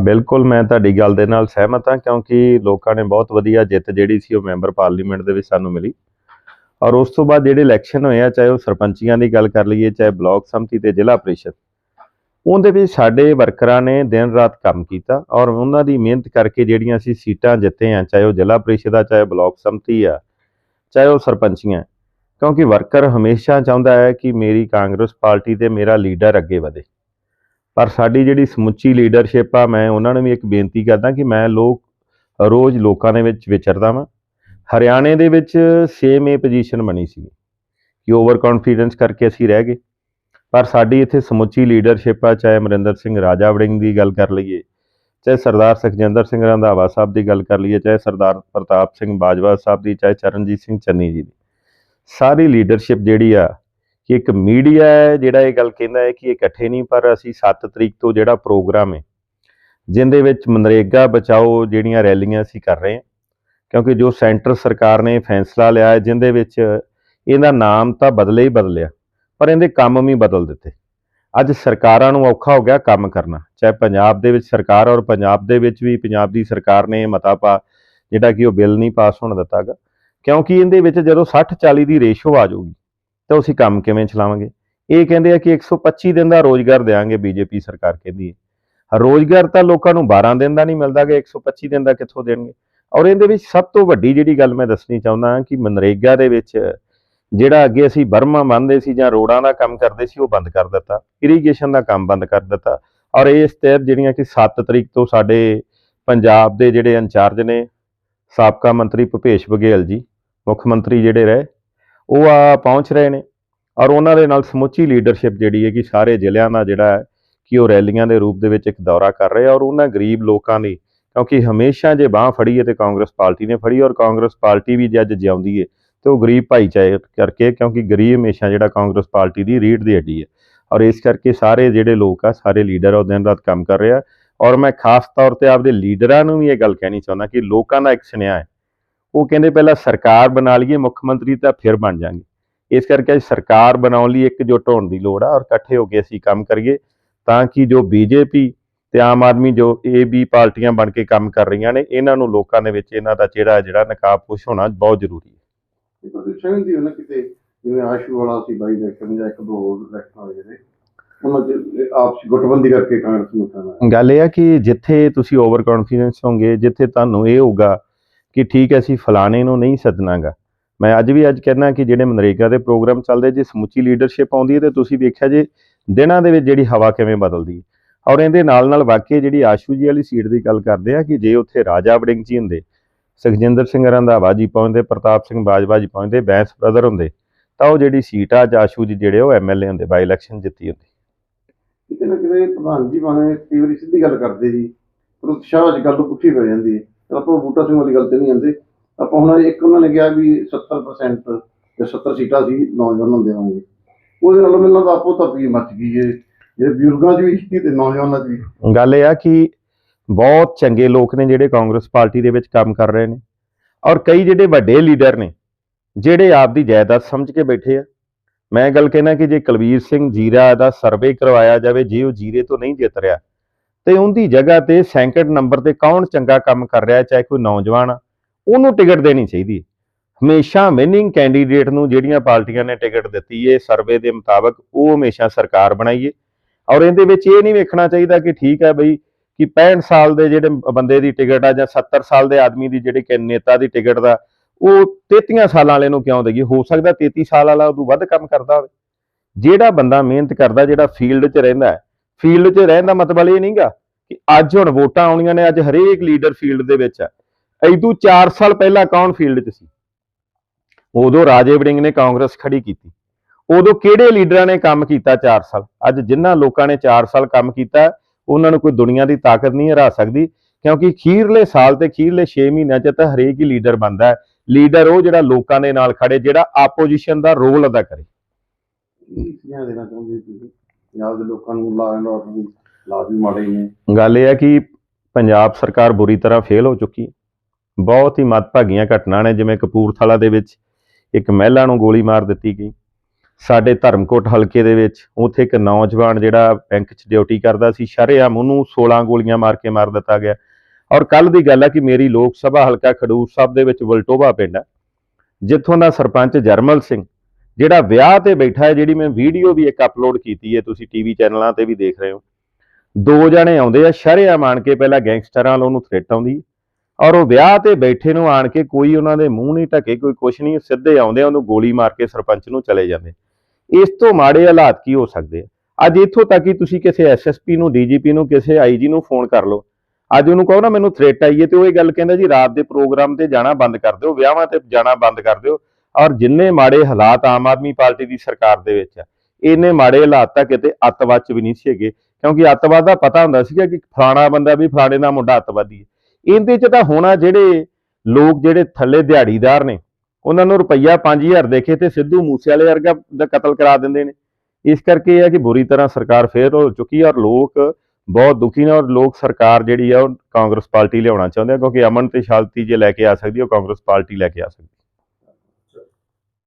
ਬਿਲਕੁਲ ਮੈਂ ਤੁਹਾਡੀ ਗੱਲ ਦੇ ਨਾਲ ਸਹਿਮਤ ਹਾਂ, ਕਿਉਂਕਿ ਲੋਕਾਂ ਨੇ ਬਹੁਤ ਵਧੀਆ ਜਿੱਤ ਜਿਹੜੀ ਸੀ ਉਹ ਮੈਂਬਰ ਪਾਰਲੀਮੈਂਟ ਦੇ ਵਿੱਚ ਸਾਨੂੰ ਮਿਲੀ। ਔਰ ਉਸ ਤੋਂ ਬਾਅਦ ਜਿਹੜੇ ਇਲੈਕਸ਼ਨ ਹੋਏ ਆ, ਚਾਹੇ ਉਹ ਸਰਪੰਚੀਆਂ ਦੀ ਗੱਲ ਕਰ ਲਈਏ, ਚਾਹੇ ਬਲਾਕ ਸੰਮਤੀ ਤੇ ਜ਼ਿਲ੍ਹਾ ਪ੍ਰੀਸ਼ਦ, ਉਹਦੇ ਵਿੱਚ ਸਾਡੇ ਵਰਕਰਾਂ ਨੇ ਦਿਨ ਰਾਤ ਕੰਮ ਕੀਤਾ ਔਰ ਉਹਨਾਂ ਦੀ ਮਿਹਨਤ ਕਰਕੇ ਜਿਹੜੀਆਂ ਅਸੀਂ ਸੀਟਾਂ ਜਿੱਤੇ ਆ, ਚਾਹੇ ਉਹ ਜ਼ਿਲ੍ਹਾ ਪ੍ਰੀਸ਼ਦ ਆ, ਚਾਹੇ ਬਲਾਕ ਸੰਮਤੀ ਆ, ਚਾਹੇ ਉਹ ਸਰਪੰਚੀਆਂ, ਕਿਉਂਕਿ ਵਰਕਰ ਹਮੇਸ਼ਾ ਚਾਹੁੰਦਾ ਹੈ ਕਿ ਮੇਰੀ ਕਾਂਗਰਸ ਪਾਰਟੀ ਤੇ ਮੇਰਾ ਲੀਡਰ ਅੱਗੇ ਵਧੇ। ਪਰ ਸਾਡੀ ਜਿਹੜੀ ਸਮੁੱਚੀ ਲੀਡਰਸ਼ਿਪ ਆ, ਮੈਂ ਉਹਨਾਂ ਨੂੰ ਵੀ ਇੱਕ ਬੇਨਤੀ ਕਰਦਾ ਕਿ ਮੈਂ ਲੋਕ, ਰੋਜ਼ ਲੋਕਾਂ ਦੇ ਵਿੱਚ ਵਿਚਰਦਾ ਵਾਂ। ਹਰਿਆਣੇ ਦੇ ਵਿੱਚ ਸੇਮ ਇਹ ਪੋਜੀਸ਼ਨ ਬਣੀ ਸੀ ਕਿ ਓਵਰ ਕੌਨਫੀਡੈਂਸ ਕਰਕੇ ਅਸੀਂ ਰਹਿ ਗਏ। ਪਰ ਸਾਡੀ ਇੱਥੇ ਸਮੁੱਚੀ ਲੀਡਰਸ਼ਿਪ ਆ, ਚਾਹੇ ਅਮਰਿੰਦਰ ਸਿੰਘ ਰਾਜਾ ਵੜਿੰਗ ਦੀ ਗੱਲ ਕਰ ਲਈਏ, ਚਾਹੇ ਸਰਦਾਰ ਸੁਖਜਿੰਦਰ ਸਿੰਘ ਰੰਧਾਵਾ ਸਾਹਿਬ ਦੀ ਗੱਲ ਕਰ ਲਈਏ, ਚਾਹੇ ਸਰਦਾਰ ਪ੍ਰਤਾਪ ਸਿੰਘ ਬਾਜਵਾ ਸਾਹਿਬ ਦੀ, ਚਾਹੇ ਚਰਨਜੀਤ ਸਿੰਘ ਚੰਨੀ ਜੀ ਦੀ। ਸਾਰੀ ਲੀਡਰਸ਼ਿਪ ਜਿਹੜੀ ਆ ਕਿ ਇੱਕ ਮੀਡੀਆ ਹੈ, ਜਿਹੜਾ ਇਹ ਗੱਲ ਕਹਿੰਦਾ ਹੈ ਕਿ ਇਹ ਇਕੱਠੇ ਨਹੀਂ, ਪਰ ਅਸੀਂ 7 ਤਰੀਕ ਤੋਂ ਜਿਹੜਾ ਪ੍ਰੋਗਰਾਮ ਹੈ, ਜਿੰਦੇ ਵਿੱਚ ਮਨਰੇਗਾ ਬਚਾਓ ਜਿਹੜੀਆਂ ਰੈਲੀਆਂ ਅਸੀਂ ਕਰ ਰਹੇ ਹਾਂ, ਕਿਉਂਕਿ ਜੋ ਸੈਂਟਰ ਸਰਕਾਰ ਨੇ ਫੈਸਲਾ ਲਿਆ ਹੈ, ਜਿੰਦੇ ਵਿੱਚ ਇਹਦਾ ਨਾਮ ਤਾਂ ਬਦਲੇ ਹੀ ਬਦਲਿਆ, ਪਰ ਇਹਦੇ ਕੰਮ ਵੀ ਬਦਲ ਦਿੱਤੇ। ਅੱਜ ਸਰਕਾਰਾਂ ਨੂੰ ਔਖਾ ਹੋ ਗਿਆ ਕੰਮ ਕਰਨਾ, ਚਾਹੇ ਪੰਜਾਬ ਦੇ ਵਿੱਚ ਸਰਕਾਰ ਔਰ ਪੰਜਾਬ ਦੇ ਵਿੱਚ ਵੀ ਪੰਜਾਬ ਦੀ ਸਰਕਾਰ ਨੇ ਮਤਾ ਪਾ, ਜਿਹੜਾ ਕਿ ਉਹ ਬਿੱਲ ਨਹੀਂ ਪਾਸ ਹੋਣ ਦਿੱਤਾਗਾ ਕਿਉਂਕਿ ਇਹਦੇ ਵਿੱਚ ਜਦੋਂ 60 40 ਦੀ ਰੇਸ਼ੋ ਆ ਜਾਊਗੀ ਤਾਂ ਅਸੀਂ ਕੰਮ ਕਿਵੇਂ ਚਲਾਵਾਂਗੇ? ਇਹ ਕਹਿੰਦੇ ਆ ਕਿ 125 ਦਿਨ ਦਾ ਰੋਜ਼ਗਾਰ ਦੇਵਾਂਗੇ ਬੀਜੇਪੀ ਸਰਕਾਰ ਕਹਿੰਦੀ ਹੈ। ਰੋਜ਼ਗਾਰ ਤਾਂ ਲੋਕਾਂ ਨੂੰ 12 ਦਿਨ ਦਾ ਨਹੀਂ ਮਿਲਦਾ ਕਿ 125 ਦਿਨ ਦਾ ਕਿੱਥੋਂ ਦੇਣਗੇ? ਔਰ ਇਹਦੇ ਵਿੱਚ ਸਭ ਤੋਂ ਵੱਡੀ ਜਿਹੜੀ ਗੱਲ ਮੈਂ ਦੱਸਣੀ ਚਾਹੁੰਦਾ ਹਾਂ ਕਿ ਮਨਰੇਗਾ ਦੇ ਵਿੱਚ ਜਿਹੜਾ ਅੱਗੇ ਅਸੀਂ ਬਰਮਾ ਮੰਨਦੇ ਸੀ ਜਾਂ ਰੋਡਾਂ ਦਾ ਕੰਮ ਕਰਦੇ ਸੀ, ਉਹ ਬੰਦ ਕਰ ਦਿੱਤਾ। ਇਰੀਗੇਸ਼ਨ ਦਾ ਕੰਮ ਬੰਦ ਕਰ ਦਿੱਤਾ। ਔਰ ਇਸ ਤਹਿਤ ਜਿਹੜੀਆਂ ਕਿ 7 ਤਰੀਕ ਤੋਂ ਸਾਡੇ ਪੰਜਾਬ ਦੇ ਜਿਹੜੇ ਇੰਚਾਰਜ ਨੇ, ਸਾਬਕਾ ਮੰਤਰੀ ਭੁਪੇਸ਼ ਬਘੇਲ ਜੀ, ਮੁੱਖ ਮੰਤਰੀ ਜਿਹੜੇ ਰਹੇ ਉਹ ਆ ਪਹੁੰਚ ਰਹੇ ਨੇ ਔਰ ਉਹਨਾਂ ਦੇ ਨਾਲ ਸਮੁੱਚੀ ਲੀਡਰਸ਼ਿਪ ਜਿਹੜੀ ਹੈ ਕਿ ਸਾਰੇ ਜ਼ਿਲ੍ਹਿਆਂ ਦਾ ਜਿਹੜਾ ਹੈ ਕਿ ਉਹ ਰੈਲੀਆਂ ਦੇ ਰੂਪ ਦੇ ਵਿੱਚ ਇੱਕ ਦੌਰਾ ਕਰ ਰਹੇ ਔਰ ਉਹਨਾਂ ਗਰੀਬ ਲੋਕਾਂ ਲਈ ਕਿਉਂਕਿ ਹਮੇਸ਼ਾ ਜੇ ਬਾਹ ਫੜੀ ਹੈ ਤੇ ਕਾਂਗਰਸ ਪਾਰਟੀ ਨੇ ਫੜੀ ਔਰ ਕਾਂਗਰਸ ਪਾਰਟੀ ਵੀ ਜੇ ਅੱਜ ਜਿਉਂਦੀ ਹੈ ਤੇ ਉਹ ਗਰੀਬ ਭਾਈਚਾਰੇ ਕਰਕੇ ਕਿਉਂਕਿ ਗਰੀਬ ਹਮੇਸ਼ਾ ਜਿਹੜਾ ਕਾਂਗਰਸ ਪਾਰਟੀ ਦੀ ਰੀੜ ਦੀ ਹੱਡੀ ਹੈ ਔਰ ਇਸ ਕਰਕੇ ਸਾਰੇ ਜਿਹੜੇ ਲੋਕ ਆ, ਸਾਰੇ ਲੀਡਰ ਆ, ਉਹ ਦਿਨ ਰਾਤ ਕੰਮ ਕਰ ਰਹੇ ਆ ਔਰ ਮੈਂ ਖਾਸ ਤੌਰ ਤੇ ਆਪਦੇ ਲੀਡਰਾਂ ਨੂੰ ਵੀ ਇਹ ਗੱਲ ਕਹਿਣੀ ਚਾਹੁੰਦਾ ਕਿ ਲੋਕਾਂ ਦਾ ਇੱਕ ਸੁਨੇਹਾ ਹੈ ਉਹ ਕਹਿੰਦੇ ਪਹਿਲਾਂ ਸਰਕਾਰ ਬਣਾ ਲਈਏ ਮੁੱਖ ਮੰਤਰੀ ਤਾਂ ਫਿਰ ਬਣ ਜਾਾਂਗੇ। ਇਸ ਕਰਕੇ ਸਰਕਾਰ ਬਣਾਉਣ ਲਈ ਇਕਜੁੱਟ ਹੋਣ ਦੀ ਲੋੜ ਆ ਔਰ ਇਕੱਠੇ ਹੋ ਕੇ ਅਸੀਂ ਕੰਮ ਕਰੀਏ ਤਾਂ ਕਿ ਜੋ ਬੀਜੇਪੀ ਤੇ ਆਮ ਆਦਮੀ ਜੋ ਇਹ ਵੀ ਪਾਰਟੀਆਂ ਬਣ ਕੇ ਕੰਮ ਕਰ ਰਹੀਆਂ ਨੇ ਇਹਨਾਂ ਨੂੰ ਲੋਕਾਂ ਦੇ ਵਿੱਚ ਇਹਨਾਂ ਦਾ ਜਿਹੜਾ ਜਿਹੜਾ ਨਕਾਬਪੋਸ਼ ਹੋਣਾ ਬਹੁਤ ਜ਼ਰੂਰੀ ਹੈ। ਇਹ ਤਾਂ ਤੁਸੀਂ ਸਮਝਦੇ ਹੋ ਨਾ ਕਿਤੇ ਜਿਵੇਂ ਆਸ਼ੂ ਵਾਲਾ ਸੀ ਬਾਈ ਇਲੈਕਸ਼ਨ ਜਾਂ ਇੱਕ ਦੋ ਹੋਰ ਇਲੈਕਸ਼ਨ ਹੋਏ ਜਿਹੜੇ ਉਹਨਾਂ ਚ ਆਪਸ ਗੁੱਟਬੰਦੀ ਕਰਕੇ ਕਾਂਗਰਸ ਨੂੰ ਖਾਣਾ ਗੱਲ ਇਹ ਆ ਕਿ ਜਿੱਥੇ ਤੁਸੀਂ ਓਵਰ ਕੌਨਫੀਡੈਂਸ ਹੋਗੇ ਜਿੱਥੇ ਤੁਹਾਨੂੰ ਇਹ ਹੋਊਗਾ ਕਿ ਠੀਕ ਹੈ, ਅਸੀਂ ਫਲਾਣੇ ਨੂੰ ਨਹੀਂ ਸੱਦਣਾਗਾ। ਮੈਂ ਅੱਜ ਵੀ ਅੱਜ ਕਹਿਣਾ ਕਿ ਜਿਹੜੇ ਮਨਰੇਗਾ ਦੇ ਪ੍ਰੋਗਰਾਮ ਚੱਲਦੇ, ਜੇ ਸਮੁੱਚੀ ਲੀਡਰਸ਼ਿਪ ਆਉਂਦੀ ਹੈ ਤੇ ਤੁਸੀਂ ਵੇਖਿਆ ਜੇ, ਦਿਨਾਂ ਦੇ ਵਿੱਚ ਜਿਹੜੀ ਹਵਾ ਕਿਵੇਂ ਬਦਲਦੀ ਹੈ। ਔਰ ਇਹਦੇ ਨਾਲ ਨਾਲ ਵਾਕਈ ਜਿਹੜੀ ਆਸ਼ੂ ਜੀ ਵਾਲੀ ਸੀਟ ਦੀ ਗੱਲ ਕਰਦੇ ਆ ਕਿ ਜੇ ਉੱਥੇ ਰਾਜਾ ਵੜਿੰਗ ਜੀ ਹੁੰਦੇ, ਸੁਖਜਿੰਦਰ ਸਿੰਘ ਰੰਧਾਵਾ ਜੀ ਪਹੁੰਚਦੇ, ਪ੍ਰਤਾਪ ਸਿੰਘ ਬਾਜਵਾ ਜੀ ਪਹੁੰਚਦੇ, ਬੈਂਸ ਬ੍ਰਦਰ ਹੁੰਦੇ, ਤਾਂ ਉਹ ਜਿਹੜੀ ਸੀਟ ਆ, ਅੱਜ ਆਸ਼ੂ ਜੀ ਜਿਹੜੇ ਉਹ ਐਮਐਲਏ ਹੁੰਦੇ ਬਾਈ ਇਲੈਕਸ਼ਨ ਜਿੱਤੀ ਹੁੰਦੀ। ਕਿਤੇ ਨਾ ਕਿਤੇ ਪ੍ਰਧਾਨ ਜੀ ਬਾਣੇ ਕਈ ਵਾਰੀ ਸਿੱਧੀ ਗੱਲ ਕਰਦੇ ਜੀ, ਪਰ ਉਤਸ਼ਾਹ ਅੱਜ ਗੱਲ ਪੁੱਠੀ ਹੋ ਜਾਂਦੀ ਹੈ। ਆਪਾਂ ਬੂਟਾ ਸਿੰਘ ਵਾਲੀ ਗੱਲ ਤੇ ਨਹੀਂ ਆਉਂਦੇ। ਆਪਾਂ ਹੁਣ ਇੱਕ ਉਹਨਾਂ ਨੇ ਕਿਹਾ ਵੀ 70% ਜਾਂ 70 ਸੀਟਾਂ ਸੀ ਨੌਜਵਾਨਾਂ ਨੂੰ ਦੇਵਾਂਗੇ ਉਹਦੇ ਨਾਲ ਮੈਨੂੰ ਲੱਗਦਾ ਆਪੋ ਤਾਂ ਮੱਚ ਗਈ ਹੈ ਜਿਹੜੇ ਬਜ਼ੁਰਗਾਂ 'ਚ ਵੀ ਤੇ ਨੌਜਵਾਨਾਂ 'ਚ ਵੀ। ਗੱਲ ਇਹ ਆ ਕਿ ਬਹੁਤ ਚੰਗੇ ਲੋਕ ਨੇ ਜਿਹੜੇ ਕਾਂਗਰਸ ਪਾਰਟੀ ਦੇ ਵਿੱਚ ਕੰਮ ਕਰ ਰਹੇ ਨੇ। ਔਰ ਕਈ ਜਿਹੜੇ ਵੱਡੇ ਲੀਡਰ ਨੇ, ਜਿਹੜੇ ਆਪ ਦੀ ਜਾਇਦਾਦ ਸਮਝ ਕੇ ਬੈਠੇ ਆ। ਮੈਂ ਗੱਲ ਕਹਿਣਾ ਕਿ ਜੇ ਕੁਲਵੀਰ ਸਿੰਘ ਜੀਰਾ ਦਾ ਸਰਵੇ ਕਰਵਾਇਆ ਜਾਵੇ, ਜੇ ਉਹ ਜੀਰੇ ਤੋਂ ਨਹੀਂ ਜਿੱਤ ਰਿਹਾ ਤੇ ਉਹਦੀ ਜਗ੍ਹਾ ਤੇ ਸੈਂਕੜ ਨੰਬਰ ਤੇ ਕੌਣ ਚੰਗਾ ਕੰਮ ਕਰ ਰਿਹਾ, ਚਾਹੇ ਕੋਈ ਨੌਜਵਾਨ ਆ, ਉਹਨੂੰ ਟਿਕਟ ਦੇਣੀ ਚਾਹੀਦੀ ਹਮੇਸ਼ਾ ਵਿਨਿੰਗ ਕੈਂਡੀਡੇਟ ਨੂੰ ਜਿਹੜੀਆਂ ਪਾਰਟੀਆਂ ਨੇ ਟਿਕਟ ਦਿੱਤੀ ਏ ਸਰਵੇ ਦੇ ਮੁਤਾਬਕ ਉਹ ਹਮੇਸ਼ਾ ਸਰਕਾਰ ਬਣਾਈਏ। ਔਰ ਇਹਦੇ ਵਿੱਚ ਇਹ ਨਹੀਂ ਵੇਖਣਾ ਚਾਹੀਦਾ ਕਿ ਠੀਕ ਹੈ ਬਈ ਕਿ 65 ਸਾਲ ਦੇ ਜਿਹੜੇ ਬੰਦੇ ਦੀ ਟਿਕਟ ਆ ਜਾਂ 70 ਸਾਲ ਦੇ ਆਦਮੀ ਦੀ ਜਿਹੜੀ ਕਿ ਨੇਤਾ ਦੀ ਟਿਕਟ ਦਾ, ਉਹ 33 ਸਾਲਾਂ ਵਾਲੇ ਨੂੰ ਕਿਉਂ ਦਈਏ? ਹੋ ਸਕਦਾ 33 ਸਾਲ ਵਾਲਾ ਉਦੋਂ ਵੱਧ ਕੰਮ ਕਰਦਾ ਹੋਵੇ। ਜਿਹੜਾ ਬੰਦਾ ਮਿਹਨਤ ਕਰਦਾ, ਜਿਹੜਾ ਫੀਲਡ 'ਚ ਰਹਿੰਦਾ ਹੈ ਫੀਲਡ 'ਚ ਰਹਿਣ ਦਾ ਮਤਲਬ ਇਹ ਨਹੀਂਗਾ ਕਿ ਅੱਜ ਹੁਣ ਵੋਟਾਂ ਆਉਣੀਆਂ ਨੇ, ਅੱਜ ਹਰੇਕ ਲੀਡਰ ਫੀਲਡ ਦੇ ਵਿੱਚ ਹੈ। ਐਦੂ 4 ਸਾਲ ਪਹਿਲਾਂ ਕੌਣ ਫੀਲਡ 'ਚ ਸੀ? ਉਦੋਂ ਰਾਜੇ ਵੜਿੰਗ ਨੇ ਕਾਂਗਰਸ ਖੜੀ ਕੀਤੀ। ਉਦੋਂ ਕਿਹੜੇ ਲੀਡਰਾਂ ਨੇ ਕੰਮ ਕੀਤਾ 4 ਸਾਲ? ਅੱਜ ਜਿਨ੍ਹਾਂ ਲੋਕਾਂ ਨੇ 4 ਸਾਲ ਕੰਮ ਕੀਤਾ, ਉਹਨਾਂ ਨੂੰ ਕੋਈ ਦੁਨੀਆ ਦੀ ਤਾਕਤ ਨਹੀਂ ਹਰਾ ਸਕਦੀ, ਕਿਉਂਕਿ ਖੀਰਲੇ ਸਾਲ ਤੇ ਖੀਰਲੇ 6 ਮਹੀਨਿਆਂ 'ਚ ਤਾਂ ਹਰੇਕ ਹੀ ਲੀਡਰ ਬਣਦਾ ਲੀਡਰ ਉਹ ਜਿਹੜਾ ਲੋਕਾਂ ਦੇ ਨਾਲ ਖੜੇ, ਜਿਹੜਾ ਆਪੋਜੀਸ਼ਨ ਦਾ ਰੋਲ ਅਦਾ ਕਰੇ। ਪੰਜਾਬ ਦੇ ਲੋਕਾਂ ਨੂੰ ਲਾ ਐਂਡ ਆਰਡਰ ਦੀ ਲਾਜ਼ਮੀ ਮਾੜੇ ਹੀ ਨੇ। ਗੱਲ ਇਹ ਹੈ ਕਿ ਪੰਜਾਬ ਸਰਕਾਰ ਬੁਰੀ ਤਰ੍ਹਾਂ ਫੇਲ ਹੋ ਚੁੱਕੀ ਹੈ। ਬਹੁਤ ਹੀ ਮਦਭਾਗੀਆਂ ਘਟਨਾ ਨੇ, ਜਿਵੇਂ ਕਪੂਰਥਲਾ ਦੇ ਵਿੱਚ ਇੱਕ ਮਹਿਲਾ ਨੂੰ ਗੋਲੀ ਮਾਰ ਦਿੱਤੀ ਗਈ। ਸਾਡੇ ਧਰਮਕੋਟ ਹਲਕੇ ਦੇ ਵਿੱਚ ਉੱਥੇ ਇੱਕ ਨੌਜਵਾਨ ਜਿਹੜਾ ਬੈਂਕ 'ਚ ਡਿਊਟੀ ਕਰਦਾ ਸੀ, ਸ਼ਰੇਆਮ ਉਹਨੂੰ 16 ਗੋਲੀਆਂ ਮਾਰ ਕੇ ਮਾਰ ਦਿੱਤਾ ਗਿਆ। ਔਰ ਕੱਲ ਦੀ ਗੱਲ ਹੈ ਕਿ ਮੇਰੀ ਲੋਕ ਸਭਾ ਹਲਕਾ ਖਡੂਰ ਸਾਹਿਬ ਦੇ ਵਿੱਚ ਵਲਟੋਵਾ ਪਿੰਡ ਹੈ ਜਿੱਥੋਂ ਦਾ ਸਰਪੰਚ ਜਰਮਲ ਸਿੰਘ ਜਿਹੜਾ ਵਿਆਹ ਤੇ ਬੈਠਾ ਹੈ, ਜਿਹੜੀ ਮੈਂ ਵੀਡੀਓ ਵੀ ਇੱਕ ਅਪਲੋਡ ਕੀਤੀ ਹੈ, ਤੁਸੀਂ ਟੀਵੀ ਚੈਨਲਾਂ ਤੇ ਵੀ ਦੇਖ ਰਹੇ ਹੋ। ਦੋ ਜਣੇ ਆਉਂਦੇ ਆ, ਸ਼ਰੇਆਮ ਆਣ ਕੇ ਪਹਿਲਾਂ ਗੈਂਗਸਟਰਾਂ ਵੱਲ ਉਹਨੂੰ ਥ੍ਰੈਟ ਆਉਂਦੀ ਔਰ ਉਹ ਵਿਆਹ ਤੇ ਬੈਠੇ ਨੂੰ ਆਣ ਕੇ ਕੋਈ ਉਹਨਾਂ ਦੇ ਮੂੰਹ ਨਹੀਂ ਢਕੇ, ਕੋਈ ਕੁਛ ਨਹੀਂ ਸਿੱਧੇ ਆਉਂਦੇ ਉਹਨੂੰ ਗੋਲੀ ਮਾਰ ਕੇ ਸਰਪੰਚ ਨੂੰ ਚਲੇ ਜਾਂਦੇ। ਇਸ ਤੋਂ ਮਾੜੇ ਹਾਲਾਤ ਕੀ ਹੋ ਸਕਦੇ ਆ? ਅੱਜ ਇੱਥੋਂ ਤੱਕ ਕਿ ਤੁਸੀਂ ਕਿਸੇ ਐਸਐਸਪੀ ਨੂੰ ਡੀਜੀਪੀ ਨੂੰ, ਕਿਸੇ ਆਈਜੀ ਨੂੰ ਫੋਨ ਕਰ ਲਓ। ਅੱਜ ਉਹਨੂੰ ਕਹੋ ਨਾ, ਮੈਨੂੰ ਥ੍ਰੈਟ ਆਈ ਹੈ, ਤੇ ਉਹ ਇਹ ਗੱਲ ਕਹਿੰਦਾ, ਜੀ, ਰਾਤ ਦੇ ਪ੍ਰੋਗਰਾਮ ਤੇ ਜਾਣਾ ਬੰਦ ਕਰ ਦਿਓ, ਵਿਆਹਾਂ ਤੇ ਜਾਣਾ ਬੰਦ ਕਰ ਦਿਓ। ਔਰ ਜਿੰਨੇ ਮਾੜੇ ਹਾਲਾਤ ਆਮ ਆਦਮੀ ਪਾਰਟੀ ਦੀ ਸਰਕਾਰ ਦੇ ਵਿੱਚ ਆ, ਇੰਨੇ ਮਾੜੇ ਹਾਲਾਤ ਤਾਂ ਕਿਤੇ ਅੱਤਵਾਦ ਚ ਵੀ ਨਹੀਂ ਸੀ ਹੈਗੇ, ਕਿਉਂਕਿ ਅੱਤਵਾਦ ਦਾ ਪਤਾ ਹੁੰਦਾ ਸੀਗਾ ਕਿ ਫਲਾਣਾ ਬੰਦਾ ਵੀ ਫਲਾਣੇ ਦਾ ਮੁੰਡਾ ਅੱਤਵਾਦੀ ਹੈ। ਇਹਦੇ ਚ ਤਾਂ ਹੋਣਾ ਜਿਹੜੇ ਲੋਕ ਜਿਹੜੇ ਥੱਲੇ ਦਿਹਾੜੀਦਾਰ ਨੇ, ਉਹਨਾਂ ਨੂੰ ਰੁਪਈਆ 5000 ਦੇਖੇ ਤੇ ਸਿੱਧੂ ਮੂਸੇਵਾਲੇ ਵਰਗਾ ਦਾ ਕਤਲ ਕਰਾ ਦਿੰਦੇ ਨੇ। ਇਸ ਕਰਕੇ ਇਹ ਹੈ ਕਿ ਬੁਰੀ ਤਰ੍ਹਾਂ ਸਰਕਾਰ ਫੇਰ ਹੋ ਚੁੱਕੀ ਹੈ ਔਰ ਲੋਕ ਬਹੁਤ ਦੁਖੀ ਨੇ ਔਰ ਲੋਕ ਸਰਕਾਰ ਜਿਹੜੀ ਆ ਉਹ ਕਾਂਗਰਸ ਪਾਰਟੀ ਲਿਆਉਣਾ ਚਾਹੁੰਦੇ ਆ, ਕਿਉਂਕਿ ਅਮਨ ਤੇ ਸ਼ਾਂਤੀ ਜੇ ਲੈ ਕੇ ਆ ਸਕਦੀ ਹੈ, ਉਹ ਕਾਂਗਰਸ ਪਾਰਟੀ ਲੈ ਕੇ ਆ ਸਕਦੀ